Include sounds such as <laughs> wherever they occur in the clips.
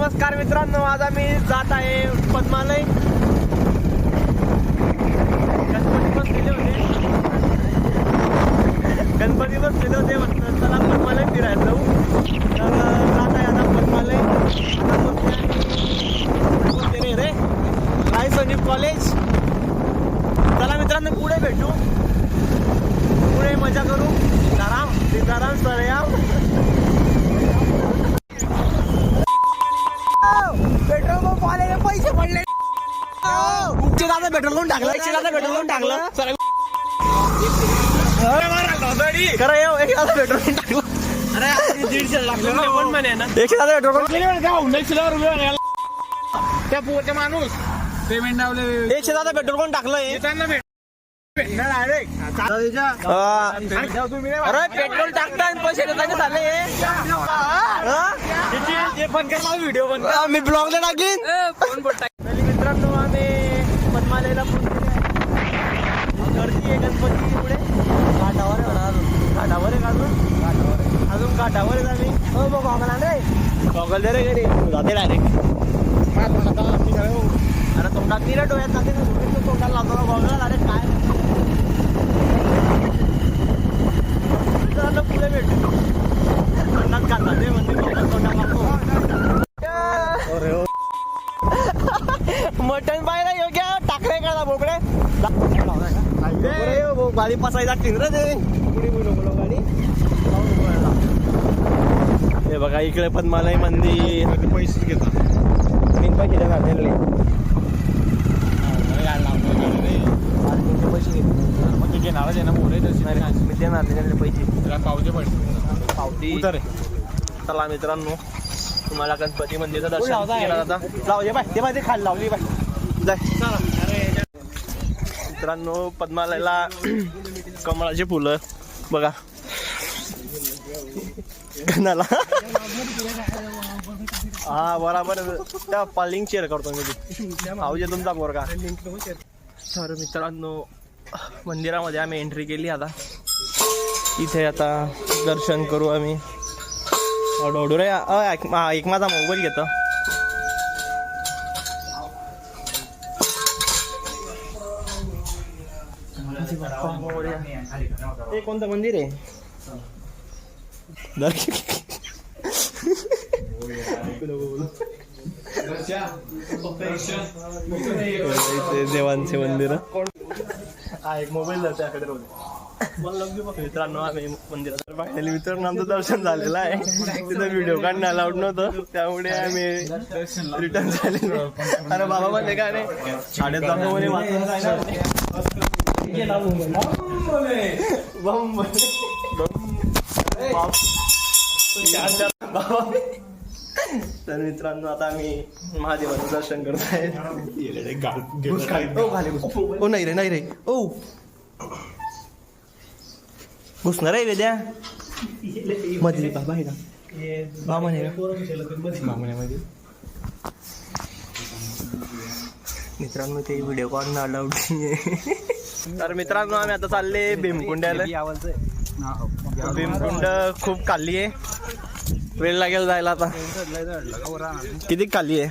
नमस्कार मित्रांनो आज आम्ही जात आहे पद्मालय. गणपती बसलेले होते. गणपती बसलेले होते म्हटलं चला पद्मालय फिरायला जाऊ. तर जात आहे आता पद्मालय. आता रे. राय कॉलेज चला मित्रांनो पुढे भेटू पुढे मजा करू सीताराम सीताराम सरयाम पेट्रोल पंप वाल्याने पैसे पडले एकशे दादा पेट्रोल कोण टाकलं. एकशे दादा पेट्रोल कोण टाकलं. खरं येऊ. दादा पेट्रोल कोण टाकलं. अरे दीडशे टाकलं एकशे दादा पेट्रोल कोण त्या पोहते माणूस. पेमेंट लावले. एकशे दादा पेट्रोल कोण टाकलंय? त्यांना भेट हा. अरे पेट्रोल टाकता पैसे देताना झाले? व्हिडिओ पण मी ब्लॉगला टाकीन तरी मित्रांनो आम्ही पद्मालयला पोहोचलेले आहे. गर्दी आहे गणपती पुढे घाटावर आहे अजून. घाटावर आहे अजून? अजून घाटावर आहे आम्ही? हो बघ आण रे गॉगल दे रे घरी. जाते डायरेक्ट अरे तोंडात नाही रे डोळ्यात जाते ना कुठे तू तोंडाला लावतो गॉगल अरे काय मित्रांनो पुढे भेटू तोंडात घालतात ते म्हणते गॉगल तोंडात लावतो मटन पाहिला योग्य टाकरे काढा बोकडे गाडी पसायला रे ते. पुढे बोलो गाडी? हे बघा इकडे पद्मालय मंदिर पैसे घेतात मी पैसे देणार त्यांनी पैसे घेतले मग ते घेणारच आहे ना मोरे मी देणार त्याच्याकडे पैसे. पावते पैसे पावती. उतर चला मित्रांनो तुम्हाला गणपती मंदिराचं दर्शन केलं जातं. बाय ते बाय ते खाली लावली बाय. जाय. मित्रांनो पद्मालयला कमळाची फुलं बघा. कणाला. हा बरोबर. त्या पालिंग शेअर करतो मी. ती तुमचा पोरगा तर मित्रांनो मंदिरामध्ये आम्ही एंट्री केली आता. इथे आता दर्शन करू आम्ही. ओढू रे अ, एक माझा मोबाईल घेतो. हे कोणतं मंदिर आहे इथे देवांचे मंदिर हा एक मोबाईल त्याकडे मित्रांनो आम्ही मंदिरात फायनली मित्रांनो आमचं दर्शन झालेलं आहे तिथं व्हिडिओ काढणं अलाउड नव्हतं त्यामुळे आम्ही रिटर्न झालेलो अरे बाबा म्हणले काय नाही म्हणे वाचून तर मित्रांनो आता आम्ही महादेवाचं दर्शन करत आहे. ओ, नाही रे नाही रे. ओ. घुसणार आहे वेद्या. मध्ये बाबा आहे बाबा आहे मित्रांनो ते व्हिडिओ काढणं अलाउड तर मित्रांनो आम्ही आता चालले भीमकुंड्याला. भीमकुंड खूप खाली आहे. वेळ लागेल जायला आता. किती खाली आहे?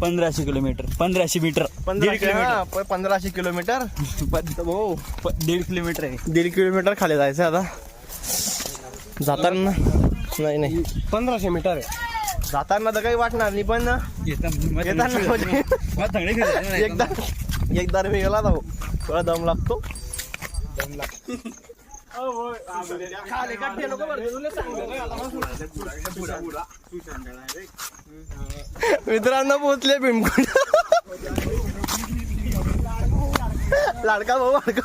पंधराशे किलोमीटर. पंधराशे मीटर. पंधरा पंधराशे किलोमीटर. हो दीड किलोमीटर आहे. दीड किलोमीटर खाली जायचं आता. जाताना नाही नाही. पंधराशे मीटर आहे. जाताना तर काही वाटणार नाही पण येताना एकदा एकदा मी गेला ना थोडा दम लागतो. मित्रांनो पोचले भीमकुंड. लाडका भाऊ लाडका.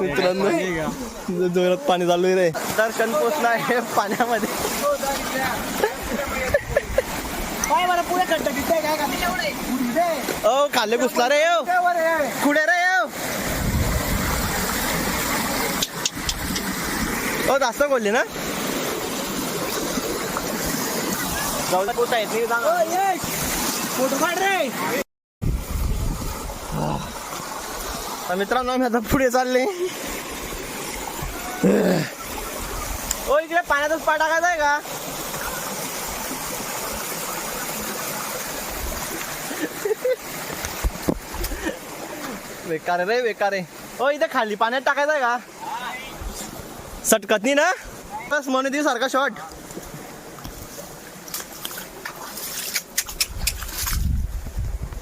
मित्रांनो जोरात पाणी चालू आहे रे. दर्शन पोचला आहे पाण्यामध्ये. ओ खाल्ले घुसला रे कुठे रे? हो जास्त बोलले ना. मित्रांनो मी आता पुढे चालले. ओ इकडे पाण्यातच पाय टाकायचा <laughs> आहे का? बेकार रे बेकार आहे. ओ इथे खाली पाण्यात टाकायचं आहे का? सटकत नाही ना? बस म्हणून ती सारखा शॉट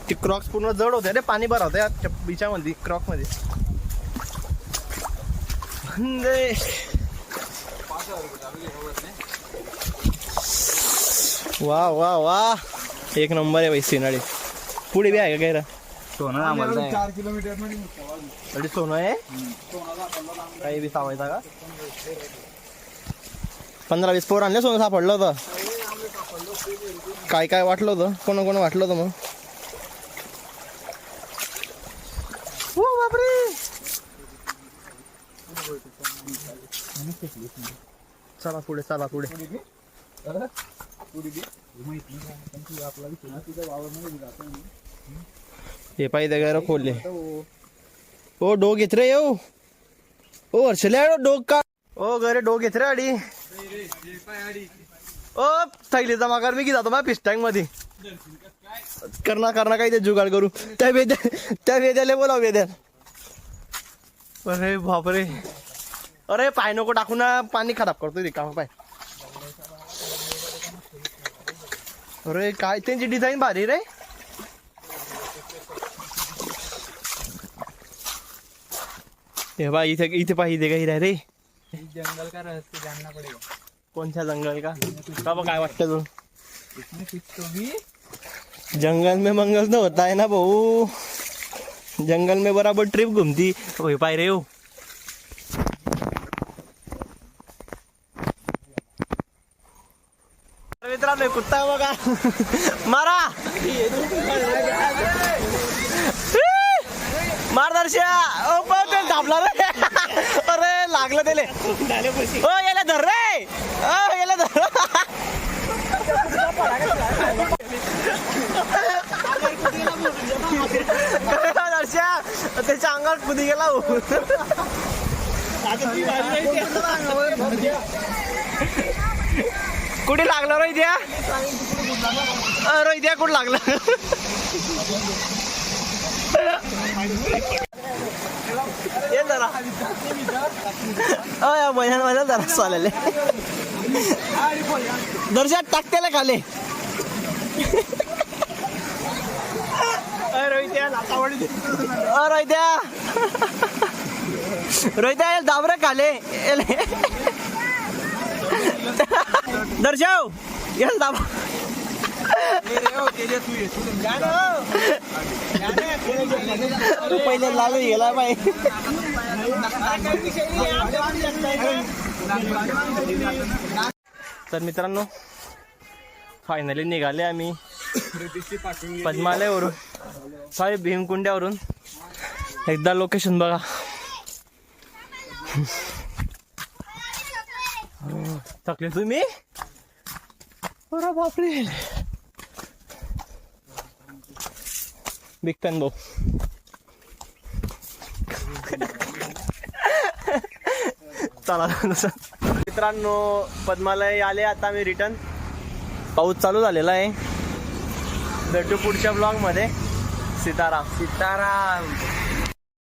ती क्रॉक्स पूर्ण जड होते रे पाणी भर होतं या बिचामध्ये क्रॉकमध्ये वा वा वा एक नंबर आहे भाई सिनाळी पुढे बी आहे का गैरा? सोनं आम्हाला चार किलोमीटरमध्ये अडी सोनं आहे? काही बी सावायचा का? पंधरा वीस पोर आणले सोनं सापडलं होतं. काय काय वाटलं होतं? कोण कोण वाटलं होतं मग? ओ बापरे! चला पुढे चला पुढे. हे पाहिजे गैर खोलले. ओ डोग येत रे येऊ ओ हर्षले डोग का? ओ गरे डोग येत आडी. अडी ओ थैली जमा कर मी की जातो माझ्या पिस्टँगमध्ये करणार करणार काही ते जुगाड करू. त्या वेद्या त्या वेद्याला बोलाव वेद्या. अरे बापरे. अरे पाय नको टाकू ना पाणी खराब करतोय ते काम पाय. अरे काय त्यांची डिझाईन भारी रे. हे बा इथे इथे पाहिजे काही रे जंगल का रहस्य जानना पड़ेगा कोणत्या जंगल का? का बा काय वाटतं तू इसमें कुछ तो भी जंगल में मंगल तो होता है ना भाऊ. जंगल में बराबर ट्रिप घूमती. वही पाय रे हो. मित्रांनो कुत्ता बघा. मारा. मार दर्शा ओ पण ते दाबला रे. अरे लागलं त्याले. ओ याला धर रे. ओ याला धर. दर्शा त्याच्या अंगात कुदी गेला हो. कुठे लागलं रे द्या अरे द्या कुठं लागलं? ये जरा अय महिन्या महिन्या जरा चालेल. दर्शा टाकतेला खाले. रोहित्या रोहित्या. दाबरे खाले. दर्शव येस दाब तू पहिले लाल गेला बाई तर मित्रांनो फायनली निघाले आम्ही पद्मालयवरून सॉरी भीमकुंड्यावरून. एकदा लोकेशन बघा. थकले तुम्ही? बरं बापरे. बिग फॅन भाऊ चला मित्रांनो पद्मालय आले आता मी रिटर्न पाऊस चालू झालेला आहे. भेटू पुढच्या ब्लॉगमध्ये. सीताराम. सीताराम.